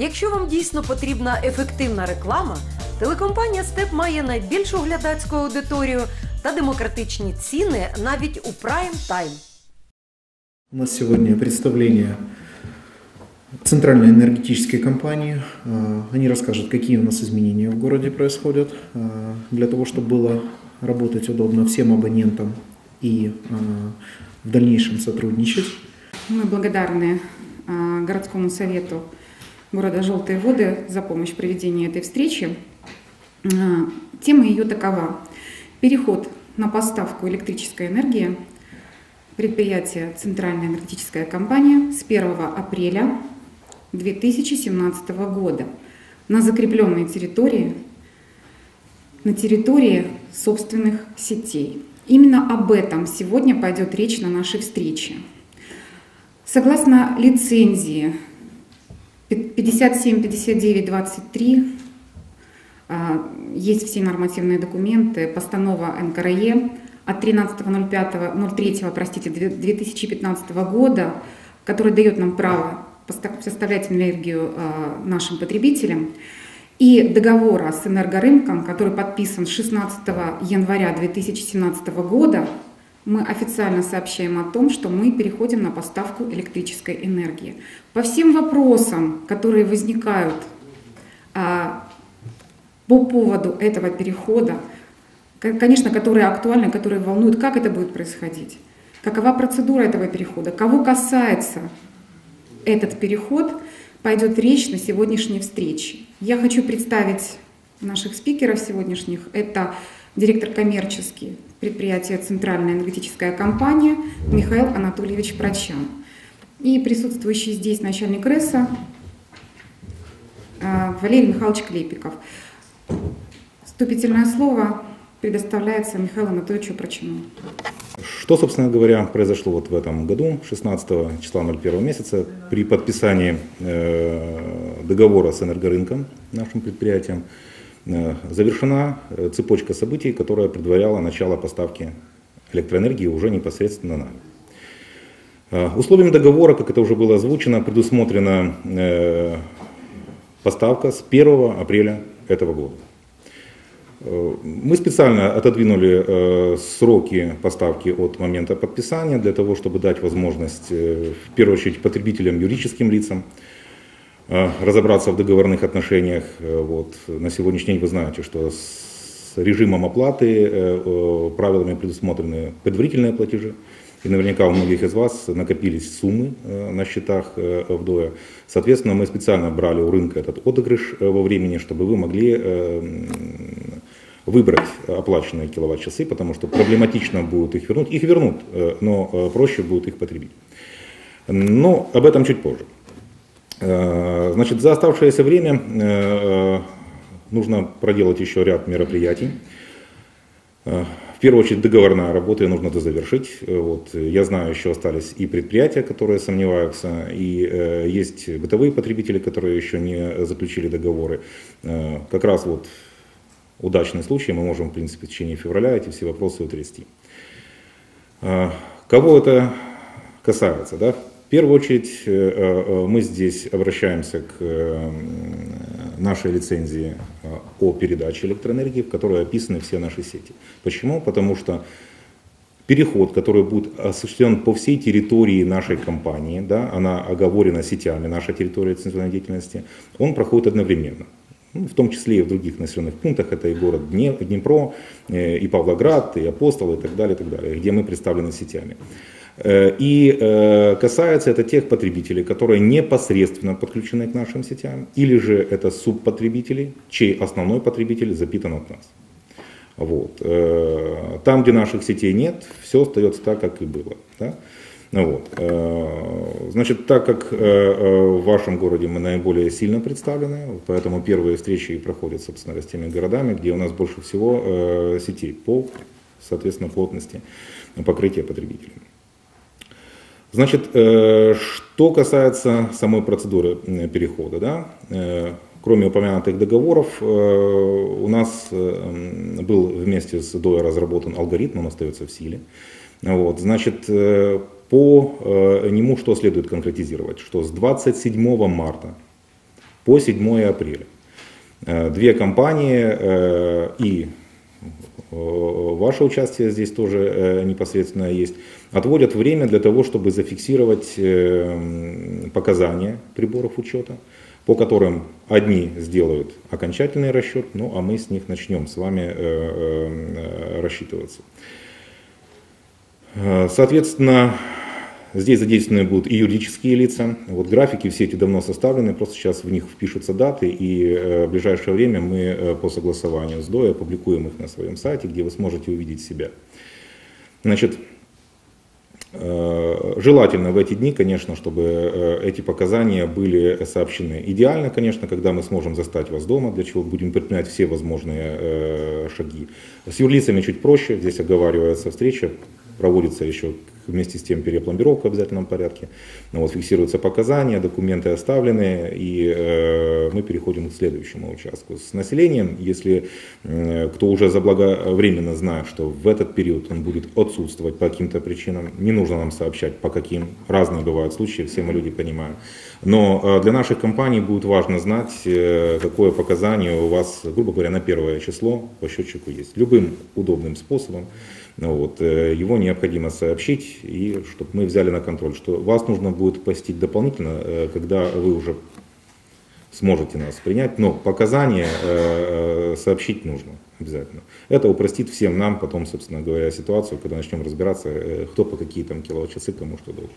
Якщо вам дійсно потрібна ефективна реклама, телекомпанія Степ має найбільшу глядацьку аудиторію та демократичні ціни навіть у прайм тайм. У нас сегодня представление Центральной энергетической компании. Э, Они расскажут, какие у нас изменения в городе происходят, э, для того, чтобы было работать удобно всем абонентам и э, в дальнейшем сотрудничать. Мы благодарны а, городскому совету города Желтые воды за помощь в проведении этой встречи. А, Тема ее такова. Переход на поставку электрической энергии предприятия Центральная энергетическая компания с 1 апреля 2017 года на закрепленной территории, на территории собственных сетей. Именно об этом сегодня пойдет речь на нашей встрече. Согласно лицензии 57-59-23 а, есть все нормативные документы, постанова НКРЕ от 13.05.03 простите, 2015 года, которая дает нам право поставлять энергию а, нашим потребителям, и договора с энергорынком, который подписан 16 января 2017 года, мы официально сообщаем о том, что мы переходим на поставку электрической энергии. По всем вопросам, которые возникают а, по поводу этого перехода, ко- конечно, которые актуальны, которые волнуют, как это будет происходить, какова процедура этого перехода, кого касается этот переход, пойдет речь на сегодняшней встрече. Я хочу представить наших спикеров сегодняшних. Это директор коммерческий предприятия «Центральная энергетическая компания» Михаил Анатольевич Прочан. И присутствующий здесь начальник РЭСа э, Валерий Михайлович Клепиков. Вступительное слово предоставляется Михаилу Анатольевичу Прочану. Что, собственно говоря, произошло вот в этом году, 16 числа 01 месяца, при подписании э, договора с энергорынком, нашим предприятием, завершена э, цепочка событий, которая предваряла начало поставки электроэнергии уже непосредственно нами. Э, Условием договора, как это уже было озвучено, предусмотрена э, поставка с 1 апреля этого года. Э, Мы специально отодвинули э, сроки поставки от момента подписания для того, чтобы дать возможность, э, в первую очередь, потребителям, юридическим лицам э, разобраться в договорных отношениях. Э, Вот. На сегодняшний день вы знаете, что с режимом оплаты э, э, правилами предусмотрены предварительные платежи. И наверняка у многих из вас накопились суммы э, на счетах э, ВДОЯ. Соответственно, мы специально брали у рынка этот отыгрыш э, во времени, чтобы вы могли э, выбрать оплаченные киловатт-часы, потому что проблематично будет их вернуть. Их вернут, э, но э, проще будет их потребить. Но об этом чуть позже. Э, Значит, за оставшееся время э, нужно проделать еще ряд мероприятий. Э, В первую очередь договорная работа, ее нужно дозавершить. Э, Вот, я знаю, еще остались и предприятия, которые сомневаются, и э, есть бытовые потребители, которые еще не заключили договоры. Э, Как раз вот удачный случай, мы можем, в принципе, в течение февраля эти все вопросы утрясти. Э, Кого это касается? Да? Первую очередь э, э, мы здесь обращаемся к э, нашей лицензии о передаче электроэнергии, в которой описаны все наши сети. Почему? Потому что переход, который будет осуществлен по всей территории нашей компании, да, она оговорена сетями, наша территория центральной деятельности, он проходит одновременно. Ну, в том числе и в других населенных пунктах, это и город Дне- Днепро, и Павлоград, и Апостол, и так далее, и так далее, где мы представлены сетями. Э, И э, касается это тех потребителей, которые непосредственно подключены к нашим сетям, или же это субпотребители, чей основной потребитель запитан от нас. Вот. Э, Там, где наших сетей нет, все остается так, как и было. Да? Вот. Значит, так как в вашем городе мы наиболее сильно представлены, поэтому первые встречи проходят, собственно, с теми городами, где у нас больше всего сетей по, соответственно, плотности покрытия потребителей. Значит, э, что касается самой процедуры м, перехода, да, э, кроме упомянутых договоров, э, у нас э, был вместе с ДОЭ разработан алгоритм, он остается в силе. Вот, значит, э, по э, нему что следует конкретизировать, что с 27 марта по 7 апреля. Э, две компании э, и ваше участие здесь тоже непосредственно есть, отводят время для того, чтобы зафиксировать показания приборов учета, по которым одни сделают окончательный расчет, ну а мы с них начнем с вами рассчитываться. Соответственно, Здесь задействованы будут и юридические лица. Вот графики все эти давно составлены, просто сейчас в них впишутся даты, и э, в ближайшее время мы э, по согласованию с ДОИ опубликуем их на своем сайте, где вы сможете увидеть себя. Значит, э, Желательно в эти дни, конечно, чтобы эти показания были сообщены. Идеально, конечно, когда мы сможем застать вас дома, для чего будем предпринять все возможные шаги. С юрлицами чуть проще, здесь оговаривается встреча, проводится еще вместе с тем перепломбировка в обязательном порядке. Ну, вот, фиксируются показания, документы оставлены, и э, мы переходим к следующему участку. С населением, если э, кто уже заблаговременно знает, что в этот период он будет отсутствовать по каким-то причинам, не нужно нам сообщать, по каким. Разные бывают случаи, все мы люди понимаем. Но э, для наших компаний будет важно знать, э, какое показание у вас, грубо говоря, на первое число по счетчику есть. Любым удобным способом. Ну вот, э, его необходимо сообщить, и чтобы мы взяли на контроль, что вас нужно будет посетить дополнительно, э, когда вы уже сможете нас принять, но показания э, сообщить нужно обязательно. Это упростит всем нам потом, собственно говоря, ситуацию, когда начнем разбираться, кто по какие там киловатт-часы кому что должен.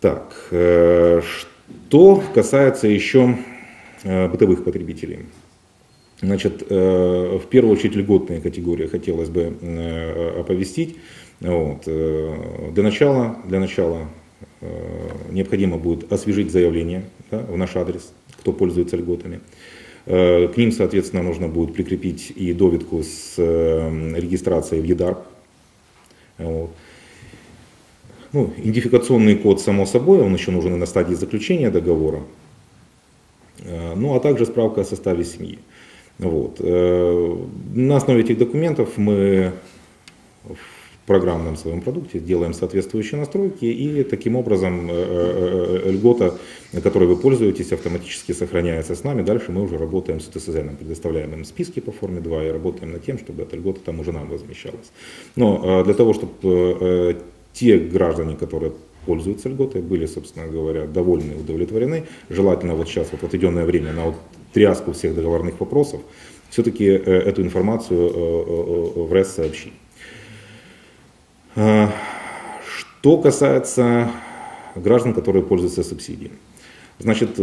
Так, что касается еще бытовых потребителей. Значит, э, в первую очередь льготные категории хотелось бы э, оповестить. Вот. Э, для начала, для начала необходимо будет освежить заявление да, в наш адрес, кто пользуется льготами. К ним, соответственно, нужно будет прикрепить и довидку с регистрацией в ЕДАР. Вот. Ну, идентификационный код, само собой, он еще нужен и на стадии заключения договора. Ну, а также справка о составе семьи. Вот. Э, на основе этих документов мы в программном своем продукте делаем соответствующие настройки и таким образом э, э, льгота, которой вы пользуетесь, автоматически сохраняется с нами. Дальше мы уже работаем с ТСЗ, предоставляем им списки по форме 2 и работаем над тем, чтобы эта льгота там уже нам возмещалась. Но для того, чтобы те граждане, которые пользуются льготой, были, собственно говоря, довольны, удовлетворены. Желательно вот сейчас, вот отведенное время на вот тряску всех договорных вопросов, все-таки э, эту информацию э, э, в РЭС сообщить. Что касается граждан, которые пользуются субсидиями. Значит,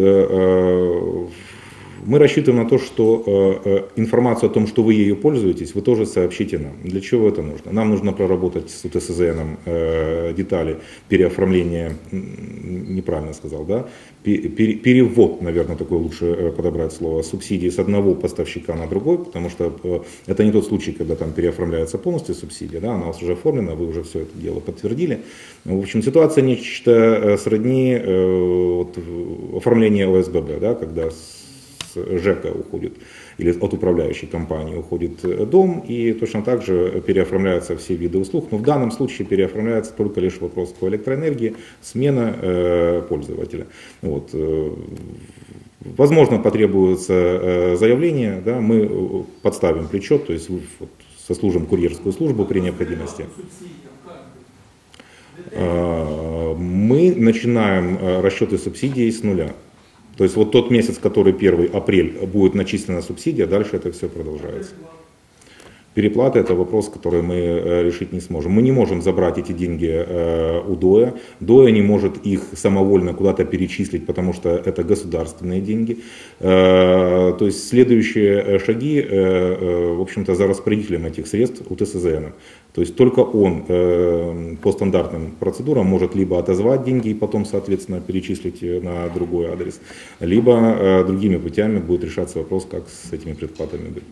мы рассчитываем на то, что э, э, информацию о том, что вы ею пользуетесь, вы тоже сообщите нам. Для чего это нужно? Нам нужно проработать с УТСЗН э, детали переоформления, неправильно сказал, да? перевод, наверное, такое лучше подобрать слово, субсидии с одного поставщика на другой, потому что это не тот случай, когда там переоформляется полностью субсидия, да, она у вас уже оформлена, вы уже все это дело подтвердили. В общем, ситуация нечто сродни вот, оформления ОСББ, да, когда ЖЭКа уходит, или от управляющей компании уходит э, дом, и точно так же переоформляются все виды услуг. Но в данном случае переоформляется только лишь вопрос по электроэнергии, смена э, пользователя. Вот. Э, возможно, потребуется э, заявление, да, мы подставим плечо, то есть вот, сослужим курьерскую службу при необходимости. Мы начинаем расчеты субсидий с нуля. То есть вот тот месяц, который 1 апрель будет начислена субсидия, дальше это все продолжается. Переплата – это вопрос, который мы э, решить не сможем. Мы не можем забрать эти деньги э, у ДОЯ. ДОЯ не может их самовольно куда-то перечислить, потому что это государственные деньги. Э, то есть следующие шаги, в общем-то, за распределителем этих средств у ТСЗН. То есть только он по стандартным процедурам может либо отозвать деньги и потом, соответственно, перечислить на другой адрес, либо другими путями будет решаться вопрос, как с этими предплатами быть.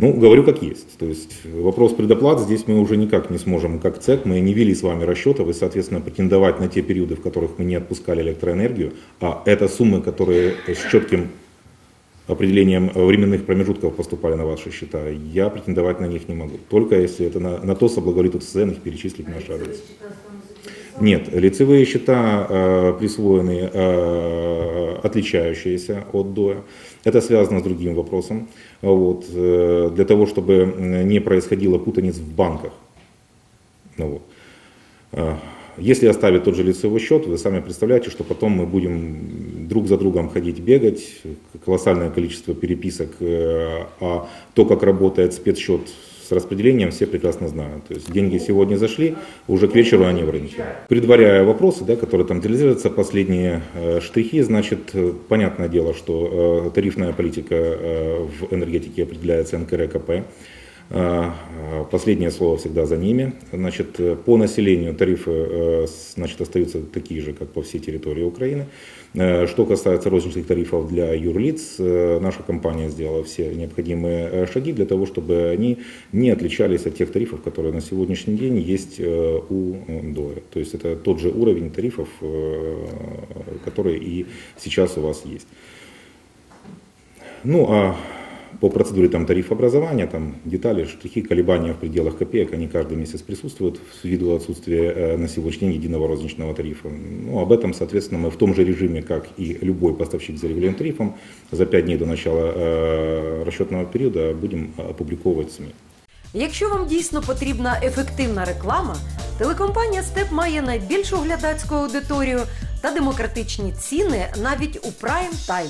Ну, говорю как есть. То есть вопрос предоплат здесь мы уже никак не сможем, как ЦЕК, мы не вели с вами расчетов и, соответственно, претендовать на те периоды, в которых мы не отпускали электроэнергию, а это суммы, которые с четким определением временных промежутков поступали на ваши счета, я претендовать на них не могу. Только если это на, на то соблаговолит ЦН их перечислить в наш адрес. Нет, лицевые счета э, присвоены э, отличающиеся от ДОЯ. Это связано с другим вопросом. Вот, э, для того, чтобы не происходило путаниц в банках. Ну, вот. Э, Если оставить тот же лицевой счет, вы сами представляете, что потом мы будем друг за другом ходить бегать, колоссальное количество переписок, э, а то, как работает спецсчет с распределением, все прекрасно знают. То есть деньги сегодня зашли, уже к вечеру они в рынке. Предваряя вопросы, да, которые там детализируются, последние э, штрихи, значит, э, понятное дело, что э, тарифная политика в энергетике определяется НКРКП. А, Последнее слово всегда за ними. Значит, по населению тарифы э, значит, остаются такие же, как по всей территории Украины. Э, Что касается розничных тарифов для юрлиц, э, наша компания сделала все необходимые шаги для того, чтобы они не отличались от тех тарифов, которые на сегодняшний день есть у ДОЭ. То есть это тот же уровень тарифов, который и сейчас у вас есть. Ну а по процедуре там тарифообразования, там детали, штрихи, колебания в пределах копеек, они каждый месяц присутствуют ввиду отсутствия э, на сегодняшний день единого розничного тарифа. Ну, об этом, соответственно, мы в том же режиме, как и любой поставщик за регулярным тарифом, за 5 дней до начала э, расчетного периода будем опубликовывать в СМИ. Якщо вам дійсно потрібна ефективна реклама, телекомпанія Степ має найбільшу глядацьку аудиторію та демократичні ціни навіть у прайм тайм.